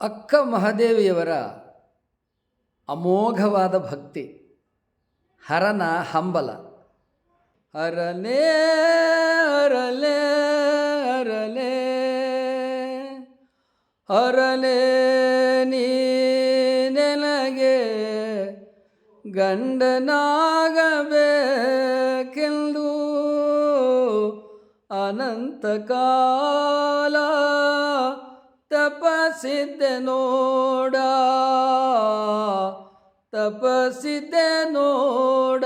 ಅಕ್ಕ ಮಹಾದೇವಿಯವರ ಅಮೋಘವಾದ ಭಕ್ತಿ ಹರನ ಹಂಬಲ. ಹರಲೇ ಹರಲೇ ಹರಲೇ ಹರಲೇ ನನಗೆ ಗಂಡನಾಗಬೇಕೆಂದು ಅನಂತ ಕಾಲ ತಪಸಿದ್ದೆ ನೋಡ. ತಪಸಿದ್ದೆ ನೋಡ.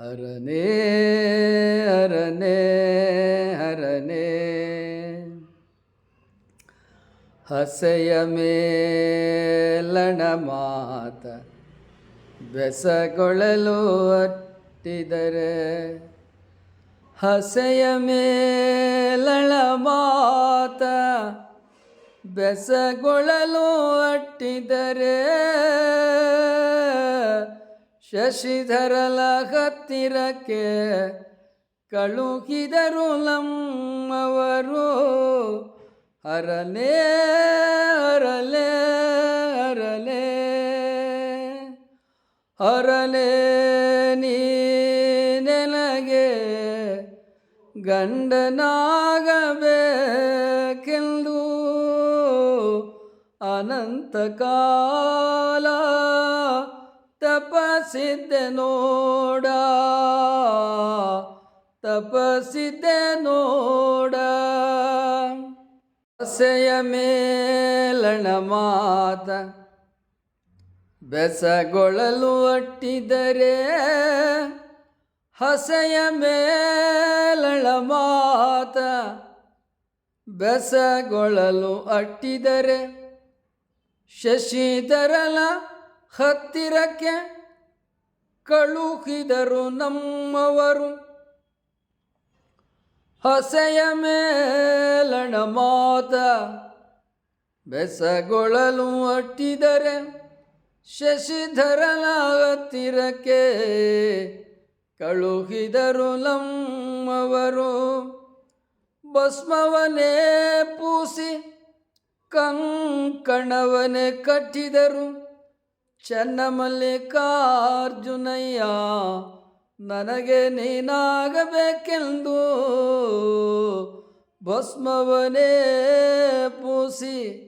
ಹರನೇ ಹರನೇ ಹರನೇ. ಹಸೆಯ ಮೇಲಣ ಮಾತ ಬೆಸಗೊಳ್ಳಲು ಅಟ್ಟಿದರೆ. ಹಸೆಯ ಮೇಲಳ ಮಾತ ಬೆಸಗೊಳ್ಳಲು ಅಟ್ಟಿದರೆ ಶಶಿಧರಲ ಹತ್ತಿರಕ್ಕೆ ಕಳುಹಿದರು ನಮ್ಮವರು. ಹರಲೇ ಹರಲೇ ಹರಲೇ ಹರಲೇ ಗಂಡನಾಗಬೇಕೆಂದು ಅನಂತ ಕಾಲ ತಪಸಿದ್ದೆ ನೋಡ ತಪಸಿದ್ದೆ ನೋಡ. ಸೆಯ ಮೇಲಣ ಮಾತ ಬೆಸಗೊಳ್ಳಲು ಅಟ್ಟಿದರೆ ಹಸೆಯ ಮೇಲಳ ಮಾತ ಬೆಸಗೊಳ್ಳಲು ಅಟ್ಟಿದರೆ ಶಶಿಧರಲ ಹತ್ತಿರಕ್ಕೆ ಕಳುಹಿದರು ನಮ್ಮವರು. ಹಸೆಯ ಮೇಲಣ ಮಾತ ಬೆಸಗೊಳ್ಳಲು ಅಟ್ಟಿದರೆ ಶಶಿಧರಲ ಹತ್ತಿರಕ್ಕೆ ಕಳುಹಿದರು ನಮ್ಮವರು ಭಸ್ಮವನೇ ಪೂಸಿ ಕಂಕಣವನೇ ಕಟ್ಟಿದರು. ಚನ್ನಮಲ್ಲಿಕಾರ್ಜುನಯ್ಯ ನನಗೆ ನೀನಾಗಬೇಕೆಂದು ಭಸ್ಮವನೇ ಪೂಸಿ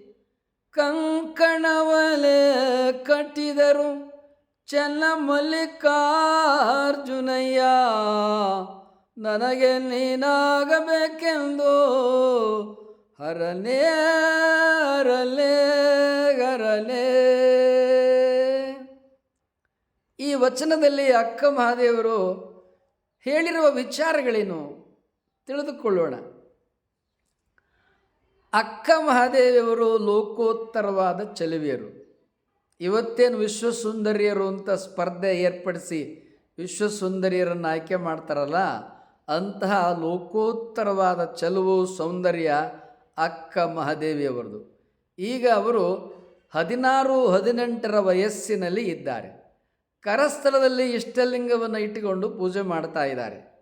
ಕಂಕಣವಲೆ ಕಟ್ಟಿದರು. ಚನ್ನಮಲ್ಲಿಕಾರ್ಜುನಯ್ಯ ನನಗೆ ನೀನಾಗಬೇಕೆಂದು ಹರನೇ ಹರಲೇ ಹರಲೇ. ಈ ವಚನದಲ್ಲಿ ಅಕ್ಕ ಮಹಾದೇವರು ಹೇಳಿರುವ ವಿಚಾರಗಳೇನು ತಿಳಿದುಕೊಳ್ಳೋಣ. ಅಕ್ಕ ಮಹಾದೇವಿಯವರು ಲೋಕೋತ್ತರವಾದ ಚೆಲುವಿಯರು. ಇವತ್ತೇನು ವಿಶ್ವಸುಂದರಿಯರು ಅಂತ ಸ್ಪರ್ಧೆ ಏರ್ಪಡಿಸಿ ವಿಶ್ವಸುಂದರಿಯರನ್ನು ಆಯ್ಕೆ ಮಾಡ್ತಾರಲ್ಲ, ಅಂತಹ ಲೋಕೋತ್ತರವಾದ ಚಲುವು, ಸೌಂದರ್ಯ ಅಕ್ಕ ಮಹಾದೇವಿಯವರದು. ಈಗ ಅವರು ಹದಿನಾರು, ಹದಿನೆಂಟರ ವಯಸ್ಸಿನಲ್ಲಿ ಇದ್ದಾರೆ. ಕರಸ್ಥಳದಲ್ಲಿ ಇಷ್ಟಲಿಂಗವನ್ನು ಇಟ್ಟುಕೊಂಡು ಪೂಜೆ ಮಾಡ್ತಾ ಇದ್ದಾರೆ.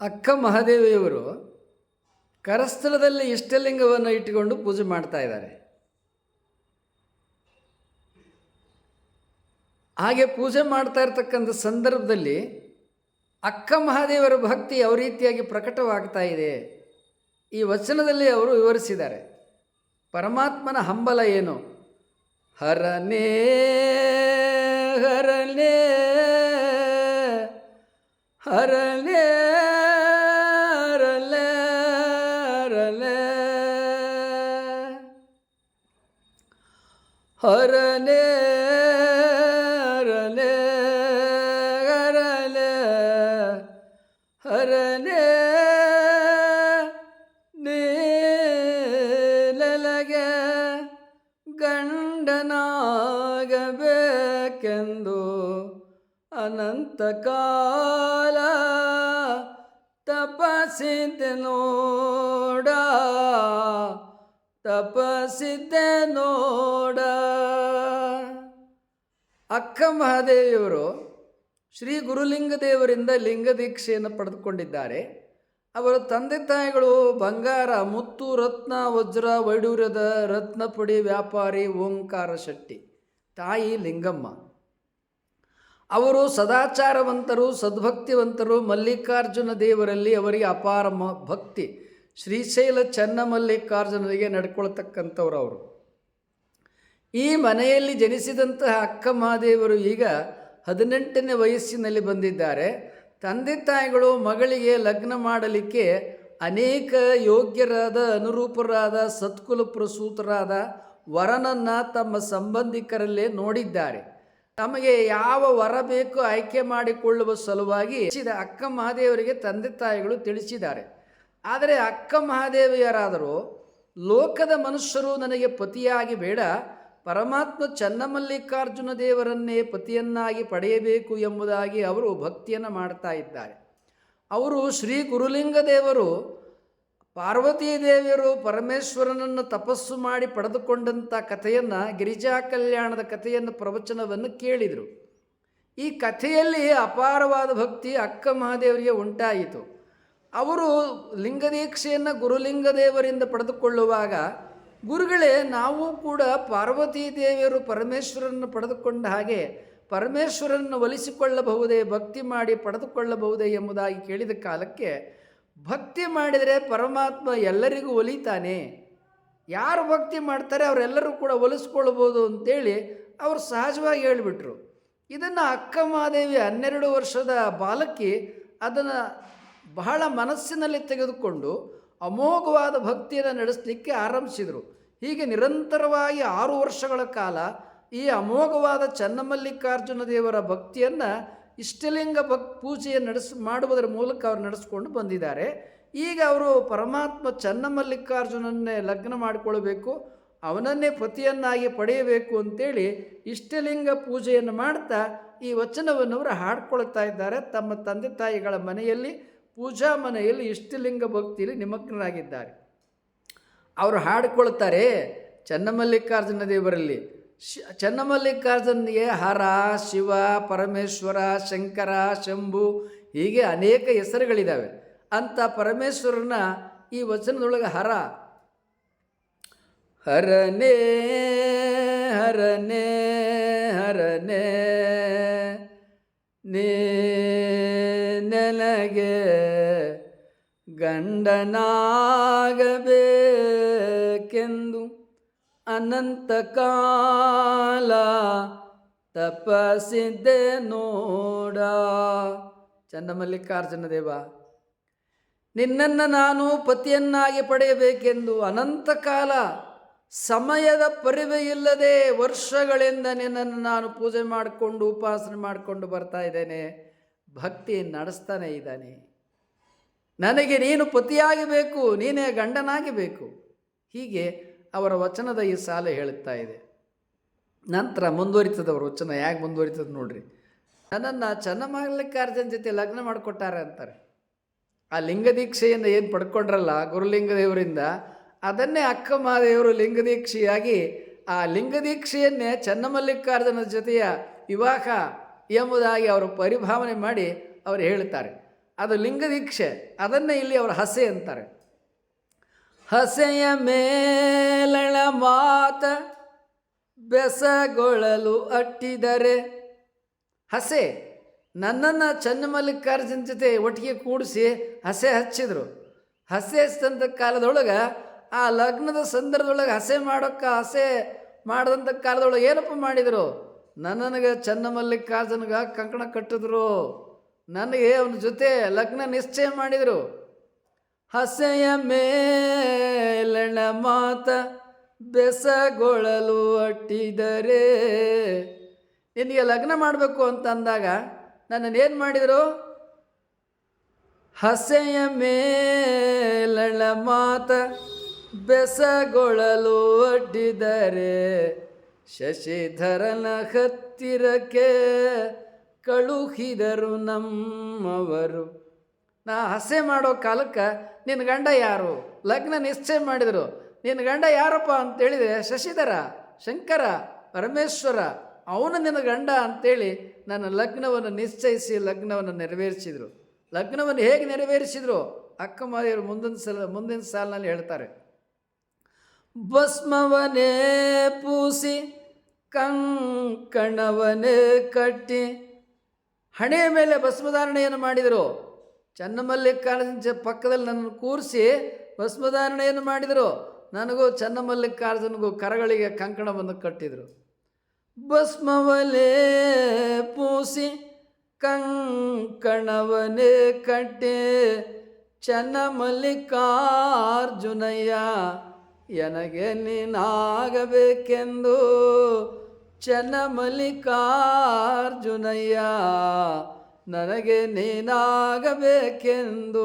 ಅಕ್ಕ ಮಹಾದೇವಿಯವರು ಕರಸ್ಥಳದಲ್ಲಿ ಇಷ್ಟಲಿಂಗವನ್ನು ಇಟ್ಟುಕೊಂಡು ಪೂಜೆ ಮಾಡ್ತಾ ಇದ್ದಾರೆ. ಹಾಗೆ ಪೂಜೆ ಮಾಡ್ತಾ ಇರ್ತಕ್ಕಂಥ ಸಂದರ್ಭದಲ್ಲಿ ಅಕ್ಕ ಮಹಾದೇವರ ಭಕ್ತಿ ಯಾವ ರೀತಿಯಾಗಿ ಪ್ರಕಟವಾಗ್ತಾ ಇದೆ? ಈ ವಚನದಲ್ಲಿ ಅವರು ವಿವರಿಸಿದ್ದಾರೆ. ಪರಮಾತ್ಮನ ಹಂಬಲ ಏನು? ಹರನೇ ಹರನೇ ಹರನೇ, ಹರಲೇ ಹರ ನೀಲಗೆ ಗಂಡನಾಗಬೇಕೆಂದು ಅನಂತ ಕಾಲ ತಪಸಿದ್ದೆ ನೋಡ ತಪಸಿದ್ದೆ ನೋಡ. ಅಕ್ಕ ಮಹಾದೇವಿಯವರು ಶ್ರೀ ಗುರುಲಿಂಗ ದೇವರಿಂದ ಲಿಂಗ ದೀಕ್ಷೆಯನ್ನು ಪಡೆದುಕೊಂಡಿದ್ದಾರೆ. ಅವರ ತಂದೆ ತಾಯಿಗಳು ಬಂಗಾರ, ಮುತ್ತು, ರತ್ನ, ವಜ್ರ, ವೈಡೂರ್ಯದ ರತ್ನಪುಡಿ ವ್ಯಾಪಾರಿ ಓಂಕಾರ ಶೆಟ್ಟಿ, ತಾಯಿ ಲಿಂಗಮ್ಮ. ಅವರು ಸದಾಚಾರವಂತರು, ಸದ್ಭಕ್ತಿವಂತರು, ಮಲ್ಲಿಕಾರ್ಜುನ ದೇವರಲ್ಲಿ ಅವರಿಗೆ ಅಪಾರ ಮ, ಭಕ್ತಿ. ಶ್ರೀಶೈಲ ಚನ್ನಮಲ್ಲಿಕಾರ್ಜುನರಿಗೆ ನಡ್ಕೊಳ್ತಕ್ಕಂಥವ್ರು ಅವರು. ಈ ಮನೆಯಲ್ಲಿ ಜನಿಸಿದಂತಹ ಅಕ್ಕ ಮಹಾದೇವರು ಈಗ ಹದಿನೆಂಟನೇ ವಯಸ್ಸಿನಲ್ಲಿ ಬಂದಿದ್ದಾರೆ. ತಂದೆ ತಾಯಿಗಳು ಮಗಳಿಗೆ ಲಗ್ನ ಮಾಡಲಿಕ್ಕೆ ಅನೇಕ ಯೋಗ್ಯರಾದ, ಅನುರೂಪರಾದ, ಸತ್ಕುಲ ಪ್ರಸೂತರಾದ ವರನನ್ನು ತಮ್ಮ ಸಂಬಂಧಿಕರಲ್ಲೇ ನೋಡಿದ್ದಾರೆ. ತಮಗೆ ಯಾವ ವರ ಬೇಕು ಆಯ್ಕೆ ಮಾಡಿಕೊಳ್ಳುವ ಸಲುವಾಗಿ ಅಕ್ಕ ಮಹಾದೇವರಿಗೆ ತಂದೆ ತಾಯಿಗಳು ತಿಳಿಸಿದ್ದಾರೆ. ಆದರೆ ಅಕ್ಕ ಮಹಾದೇವಿಯರಾದರೂ, ಲೋಕದ ಮನುಷ್ಯರು ನನಗೆ ಪತಿಯಾಗಿ ಬೇಡ ಪರಮಾತ್ಮ ಚನ್ನಮಲ್ಲಿಕಾರ್ಜುನ ದೇವರನ್ನೇ ಪತಿಯನ್ನಾಗಿ ಪಡೆಯಬೇಕು ಎಂಬುದಾಗಿ ಅವರು ಭಕ್ತಿಯನ್ನು ಮಾಡ್ತಾ ಇದ್ದಾರೆ. ಅವರು ಶ್ರೀ ಗುರುಲಿಂಗ ದೇವರು, ಪಾರ್ವತೀ ದೇವಿಯರು ಪರಮೇಶ್ವರನನ್ನು ತಪಸ್ಸು ಮಾಡಿ ಪಡೆದುಕೊಂಡಂಥ ಕಥೆಯನ್ನು, ಗಿರಿಜಾ ಕಲ್ಯಾಣದ ಕಥೆಯನ್ನು, ಪ್ರವಚನವನ್ನು ಕೇಳಿದರು. ಈ ಕಥೆಯಲ್ಲಿ ಅಪಾರವಾದ ಭಕ್ತಿ ಅಕ್ಕ ಮಹಾದೇವರಿಗೆ ಉಂಟಾಯಿತು. ಅವರು ಲಿಂಗದೀಕ್ಷೆಯನ್ನು ಗುರುಲಿಂಗ ದೇವರಿಂದ ಪಡೆದುಕೊಳ್ಳುವಾಗ ಗುರುಗಳೇ, ನಾವು ಕೂಡ ಪಾರ್ವತೀ ದೇವಿಯರು ಪರಮೇಶ್ವರನ್ನು ಪಡೆದುಕೊಂಡ ಹಾಗೆ ಪರಮೇಶ್ವರನ್ನು ಒಲಿಸಿಕೊಳ್ಳಬಹುದೇ, ಭಕ್ತಿ ಮಾಡಿ ಪಡೆದುಕೊಳ್ಳಬಹುದೇ ಎಂಬುದಾಗಿ ಕೇಳಿದ ಕಾಲಕ್ಕೆ ಭಕ್ತಿ ಮಾಡಿದರೆ ಪರಮಾತ್ಮ ಎಲ್ಲರಿಗೂ ಒಲಿತಾನೆ. ಯಾರು ಭಕ್ತಿ ಮಾಡ್ತಾರೆ ಅವರೆಲ್ಲರೂ ಕೂಡ ಒಲಿಸ್ಕೊಳ್ಬೋದು ಅಂತೇಳಿ ಅವರು ಸಹಜವಾಗಿ ಹೇಳಿಬಿಟ್ರು. ಇದನ್ನು ಅಕ್ಕ ಮಹಾದೇವಿ ಹನ್ನೆರಡು ವರ್ಷದ ಬಾಲಕಿ ಅದನ್ನು ಬಹಳ ಮನಸ್ಸಿನಲ್ಲಿ ತೆಗೆದುಕೊಂಡು ಅಮೋಘವಾದ ಭಕ್ತಿಯನ್ನು ನಡೆಸಲಿಕ್ಕೆ ಆರಂಭಿಸಿದರು. ಹೀಗೆ ನಿರಂತರವಾಗಿ ಆರು ವರ್ಷಗಳ ಕಾಲ ಈ ಅಮೋಘವಾದ ಚನ್ನಮಲ್ಲಿಕಾರ್ಜುನ ದೇವರ ಭಕ್ತಿಯನ್ನು ಇಷ್ಟಲಿಂಗ ಭಕ್ ಪೂಜೆಯನ್ನು ನಡೆಸ್, ಮಾಡುವುದರ ಮೂಲಕ ಅವರು ನಡೆಸ್ಕೊಂಡು ಬಂದಿದ್ದಾರೆ. ಈಗ ಅವರು ಪರಮಾತ್ಮ ಚನ್ನಮಲ್ಲಿಕಾರ್ಜುನನ್ನೇ ಲಗ್ನ ಮಾಡಿಕೊಳ್ಬೇಕು, ಅವನನ್ನೇ ಪತಿಯನ್ನಾಗಿ ಪಡೆಯಬೇಕು ಅಂತೇಳಿ ಇಷ್ಟಲಿಂಗ ಪೂಜೆಯನ್ನು ಮಾಡ್ತಾ ಈ ವಚನವನ್ನು ಅವರು ಹಾಡ್ಕೊಳ್ತಾ ಇದ್ದಾರೆ ತಮ್ಮ ತಂದೆ ತಾಯಿಗಳ ಮನೆಯಲ್ಲಿ. ಪೂಜಾ ಮನೆಯಲ್ಲಿ ಇಷ್ಟಲಿಂಗ ಭಕ್ತಿಯಲ್ಲಿ ನಿಮಗ್ನರಾಗಿದ್ದಾರೆ. ಅವರು ಹಾಡಿಕೊಳ್ತಾರೆ, ಚನ್ನಮಲ್ಲಿಕಾರ್ಜುನ ದೇವರಲ್ಲಿ, ಶ್, ಚನ್ನಮಲ್ಲಿಕಾರ್ಜುನಿಗೆ ಹರ, ಶಿವ, ಪರಮೇಶ್ವರ, ಶಂಕರ, ಶಂಭು, ಹೀಗೆ ಅನೇಕ ಹೆಸರುಗಳಿದ್ದಾವೆ ಅಂಥ ಪರಮೇಶ್ವರನ ಈ ವಚನದೊಳಗೆ ಹರ. ಹರನೇ ಹರನೇ ಹರನೇ, ನೀ ಗಂಡನಾಗಬೇಕೆಂದು ಅನಂತ ಕಾಲ ತಪಸ್ಸಿದ್ದೆ ನೋಡ. ಚನ್ನಮಲ್ಲಿಕಾರ್ಜುನ ದೇವ, ನಿನ್ನನ್ನು ನಾನು ಪತಿಯನ್ನಾಗಿ ಪಡೆಯಬೇಕೆಂದು ಅನಂತ ಕಾಲ ಸಮಯದ ಪರಿವೆ ಇಲ್ಲದೆ ವರ್ಷಗಳಿಂದ ನಿನ್ನನ್ನು ನಾನು ಪೂಜೆ ಮಾಡಿಕೊಂಡು, ಉಪಾಸನೆ ಮಾಡಿಕೊಂಡು ಬರ್ತಾ ಇದ್ದೇನೆ. ಭಕ್ತಿ ನಡೆಸ್ತಾನೆ ಇದ್ದಾನೆ. ನನಗೆ ನೀನು ಪತಿಯಾಗಿ ಬೇಕು ನೀನೇ ಗಂಡನಾಗಿ ಬೇಕು ಹೀಗೆ ಅವರ ವಚನದ ಈ ಸಾಲ ಹೇಳುತ್ತಾ ಇದೆ. ನಂತರ ಮುಂದುವರಿತದೆ ವಚನ, ಹೇಗೆ ಮುಂದುವರಿತದೆ ನೋಡ್ರಿ. ನನ್ನನ್ನು ಚನ್ನಮಲ್ಲಿಕಾರ್ಜುನ ಜೊತೆ ಲಗ್ನ ಮಾಡಿಕೊಟ್ಟಾರೆ ಅಂತಾರೆ. ಆ ಲಿಂಗದೀಕ್ಷೆಯಿಂದ ಏನು ಪಡ್ಕೊಂಡ್ರಲ್ಲ ಗುರುಲಿಂಗ ದೇವರಿಂದ, ಅದನ್ನೇ ಅಕ್ಕ ಮಹಾದೇವರು ಲಿಂಗದೀಕ್ಷೆಯಾಗಿ ಆ ಲಿಂಗದೀಕ್ಷೆಯನ್ನೇ ಚನ್ನಮಲ್ಲಿಕಾರ್ಜುನ ಜೊತೆಯ ವಿವಾಹ ಎಂಬುದಾಗಿ ಅವರು ಪರಿಭಾವನೆ ಮಾಡಿ ಅವರು ಹೇಳುತ್ತಾರೆ. ಅದು ಲಿಂಗದೀಕ್ಷೆ. ಅದನ್ನೇ ಇಲ್ಲಿ ಅವರು ಹಸೆ ಅಂತಾರೆ. ಹಸೆಯ ಮೇಲಳ ಮಾತ ಬೆಸಗೊಳ್ಳಲು ಅಟ್ಟಿದರೆ. ಹಸೆ, ನನ್ನನ್ನು ಚನ್ನಮಲ್ಲಿಕಾರ್ಜುನ ಜೊತೆ ಒಟ್ಟಿಗೆ ಕೂಡಿಸಿ ಹಸೆ ಹಚ್ಚಿದರು. ಹಸೆ ಹಚ್ಚಿದಂಥ ಕಾಲದೊಳಗೆ ಆ ಲಗ್ನದ ಸಂದರ್ಭದೊಳಗೆ ಹಸೆ ಮಾಡೋಕ್ಕೆ ಹಸೆ ಮಾಡಿದಂಥ ಕಾಲದೊಳಗೆ ಏನಪ್ಪ ಮಾಡಿದರು? ನನ್ನನಿಗೆ ಚನ್ನಮಲ್ಲಿಕಾರ್ಜುನಗ ಕಂಕಣ ಕಟ್ಟಿದ್ರು. ನನಗೆ ಅವನ ಜೊತೆ ಲಗ್ನ ನಿಶ್ಚಯ ಮಾಡಿದರು. ಹಸೆಯ ಮೇಲಣ ಮಾತ ಬೆಸಗೊಳ್ಳಲು ಅಟ್ಟಿದರೆ. ನಿನಗೆ ಲಗ್ನ ಮಾಡಬೇಕು ಅಂತ ಅಂದಾಗ ನನ್ನನ್ನು ಏನು ಮಾಡಿದರು? ಹಸೆಯ ಮೇಲಣ ಮಾತ ಬೆಸಗೊಳ್ಳಲು ಅಡ್ಡಿದರೆ ಶಶಿಧರನ ಹತ್ತಿರಕ್ಕೆ ಕಳುಹಿದರು ನಮ್ಮವರು. ನಾ ಹಸೆ ಮಾಡೋ ಕಾಲಕ್ಕೆ ನಿನ್ನ ಗಂಡ ಯಾರು? ಲಗ್ನ ನಿಶ್ಚಯ ಮಾಡಿದರು. ನಿನ್ನ ಗಂಡ ಯಾರಪ್ಪ ಅಂತೇಳಿದರೆ ಶಶಿಧರ, ಶಂಕರ, ಪರಮೇಶ್ವರ. ಅವನು ನಿನ್ನ ಗಂಡ ಅಂತೇಳಿ ನನ್ನ ಲಗ್ನವನ್ನು ನಿಶ್ಚಯಿಸಿ ಲಗ್ನವನ್ನು ನೆರವೇರಿಸಿದರು. ಲಗ್ನವನ್ನು ಹೇಗೆ ನೆರವೇರಿಸಿದರು? ಅಕ್ಕ ಮಹಾದೇವರು ಮುಂದಿನ ಸಲ, ಮುಂದಿನ ಸಾಲಿನಲ್ಲಿ ಹೇಳ್ತಾರೆ. ಭಸ್ಮವನೇ ಪೂಸಿ ಕಂಕಣವನೇ ಕಟ್ಟಿ ಹಣೆಯ ಮೇಲೆ ಭಸ್ಮಧಾರಣೆಯನ್ನು ಮಾಡಿದರು. ಚನ್ನಮಲ್ಲಿಕಾರ್ಜುನ ಪಕ್ಕದಲ್ಲಿ ನನ್ನನ್ನು ಕೂರಿಸಿ ಭಸ್ಮಧಾರಣೆಯನ್ನು ಮಾಡಿದರು. ನನಗೂ ಚನ್ನಮಲ್ಲಿಕಾರ್ಜುನಿಗೂ ಕರಗಳಿಗೆ ಕಂಕಣವನ್ನು ಕಟ್ಟಿದರು. ಭಸ್ಮವಲೇ ಪೂಸಿ ಕಂಕಣವನೇ ಕಟ್ಟೆ. ಚನ್ನಮಲ್ಲಿಕಾರ್ಜುನಯ್ಯ, ಎನಗೆ ನೀನಾಗಬೇಕೆಂದು ಚನ್ನ ಮಲ್ಲಿಕಾರ್ಜುನಯ್ಯ, ನನಗೆ ನೀನಾಗಬೇಕೆಂದು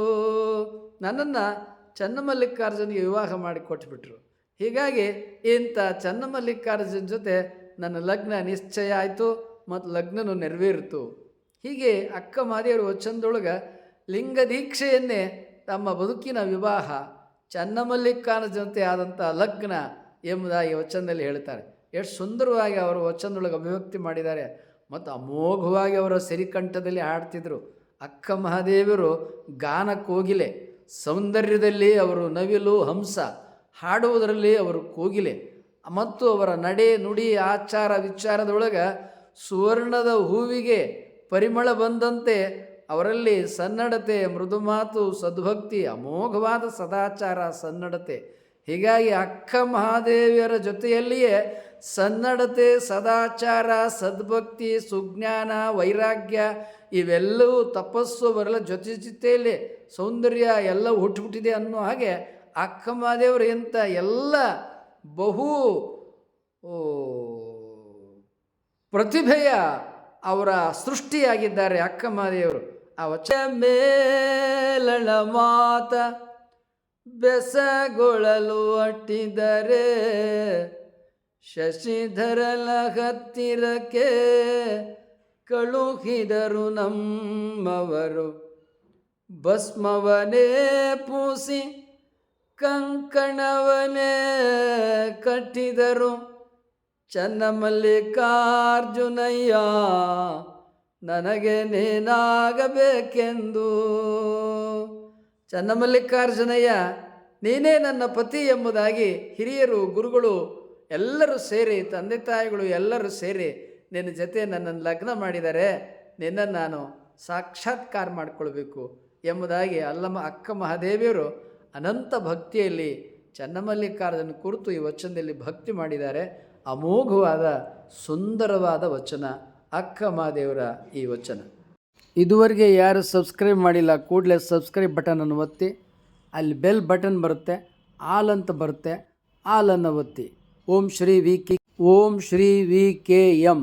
ನನ್ನನ್ನು ಚನ್ನಮಲ್ಲಿಕಾರ್ಜುನಿಗೆ ವಿವಾಹ ಮಾಡಿ ಕೊಟ್ಬಿಟ್ರು. ಹೀಗಾಗಿ ಇಂಥ ಚನ್ನಮಲ್ಲಿಕಾರ್ಜುನ ಜೊತೆ ನನ್ನ ಲಗ್ನ ನಿಶ್ಚಯ ಆಯಿತು ಮತ್ತು ಲಗ್ನನು ನೆರವೇರಿತು. ಹೀಗೆ ಅಕ್ಕ ಮಾದೇವರು ವಚನದೊಳಗೆ ಲಿಂಗ ದೀಕ್ಷೆಯನ್ನೇ ತಮ್ಮ ಬದುಕಿನ ವಿವಾಹ ಚನ್ನಮಲ್ಲಿಕಾರ್ಜುನತೆ ಆದಂಥ ಲಗ್ನ ಎಂಬುದಾಗಿ ವಚನದಲ್ಲಿ ಹೇಳ್ತಾರೆ. ಎಷ್ಟು ಸುಂದರವಾಗಿ ಅವರು ವಚನದೊಳಗೆ ಅಭಿವ್ಯಕ್ತಿ ಮಾಡಿದ್ದಾರೆ. ಮತ್ತು ಅಮೋಘವಾಗಿ ಅವರ ಸಿರಿಕಂಠದಲ್ಲಿ ಹಾಡ್ತಿದ್ರು. ಅಕ್ಕ ಮಹಾದೇವರು ಗಾನ ಕೋಗಿಲೆ, ಸೌಂದರ್ಯದಲ್ಲಿ ಅವರು ನವಿಲು ಹಂಸ, ಹಾಡುವುದರಲ್ಲಿ ಅವರು ಕೋಗಿಲೆ. ಮತ್ತು ಅವರ ನಡೆ ನುಡಿ ಆಚಾರ ವಿಚಾರದೊಳಗೆ ಸುವರ್ಣದ ಹೂವಿಗೆ ಪರಿಮಳ ಬಂದಂತೆ ಅವರಲ್ಲಿ ಸನ್ನಡತೆ ಮೃದು ಮಾತು ಸದ್ಭಕ್ತಿ, ಅಮೋಘವಾದ ಸದಾಚಾರ, ಸನ್ನಡತೆ. ಹೀಗಾಗಿ ಅಕ್ಕ ಮಹಾದೇವಿಯರ ಜೊತೆಯಲ್ಲಿಯೇ ಸನ್ನಡತೆ, ಸದಾಚಾರ, ಸದ್ಭಕ್ತಿ, ಸುಜ್ಞಾನ, ವೈರಾಗ್ಯ ಇವೆಲ್ಲವೂ ತಪಸ್ಸು ಬರಲ್ಲ ಜೊತೆ ಜೊತೆಯಲ್ಲಿ ಸೌಂದರ್ಯ ಎಲ್ಲ ಹುಟ್ಟುಬಿಟ್ಟಿದೆ ಅನ್ನೋ ಹಾಗೆ ಅಕ್ಕ ಮಹಾದೇವರು ಎಂಥ ಎಲ್ಲ ಬಹು ಪ್ರತಿಭೆಯ ಅವರ ಸೃಷ್ಟಿಯಾಗಿದ್ದಾರೆ ಅಕ್ಕ ಮಹಾದೇವರು. ಆ ವಚ ಮೇಲಳ ಮಾತ ಬೆಸಗೊಳ್ಳಲು ಅಟ್ಟಿದರೆ ಶಶಿಧರಲ ಹತ್ತಿರಕ್ಕೆ ಕಳುಹಿದರು ನಮ್ಮವರು. ಭಸ್ಮವನೇ ಪೂಸಿ ಕಂಕಣವನೇ ಕಟ್ಟಿದರು. ಚನ್ನಮಲ್ಲಿಕಾರ್ಜುನಯ್ಯ ನನಗೆ ನೀನಾಗಬೇಕೆಂದು. ಚನ್ನಮಲ್ಲಿಕಾರ್ಜುನಯ್ಯ ನೀನೇ ನನ್ನ ಪತಿ ಎಂಬುದಾಗಿ ಹಿರಿಯರು, ಗುರುಗಳು ಎಲ್ಲರೂ ಸೇರಿ, ತಂದೆ ತಾಯಿಗಳು ಎಲ್ಲರೂ ಸೇರಿ ನಿನ್ನ ಜೊತೆ ನನ್ನನ್ನು ಲಗ್ನ ಮಾಡಿದರೆ ನಿನ್ನನ್ನು ನಾನು ಸಾಕ್ಷಾತ್ಕಾರ ಮಾಡಿಕೊಳ್ಬೇಕು ಎಂಬುದಾಗಿ ಅಲ್ಲಮ್ಮ ಅಕ್ಕ ಮಹಾದೇವಿಯರು ಅನಂತ ಭಕ್ತಿಯಲ್ಲಿ ಚನ್ನಮಲ್ಲಿಕಾರ್ಜುನ ಕುರಿತು ಈ ವಚನದಲ್ಲಿ ಭಕ್ತಿ ಮಾಡಿದ್ದಾರೆ. ಅಮೋಘವಾದ, ಸುಂದರವಾದ ವಚನ ಅಕ್ಕ ಮಹಾದೇವರ ಈ ವಚನ. ಇದುವರೆಗೆ ಯಾರು ಸಬ್ಸ್ಕ್ರೈಬ್ ಮಾಡಿಲ್ಲ, ಕೂಡಲೇ ಸಬ್ಸ್ಕ್ರೈಬ್ ಬಟನನ್ನು ಒತ್ತಿ. ಅಲ್ಲಿ ಬೆಲ್ ಬಟನ್ ಬರುತ್ತೆ ಆಲ್ ಅಂತ ಬರುತ್ತೆ ಆಲನ್ನು ಒತ್ತಿ. ಓಂ ಶ್ರೀ ವಿ ಕೆ, ಓಂ ಶ್ರೀ ವಿ ಕೆ ಎಂ.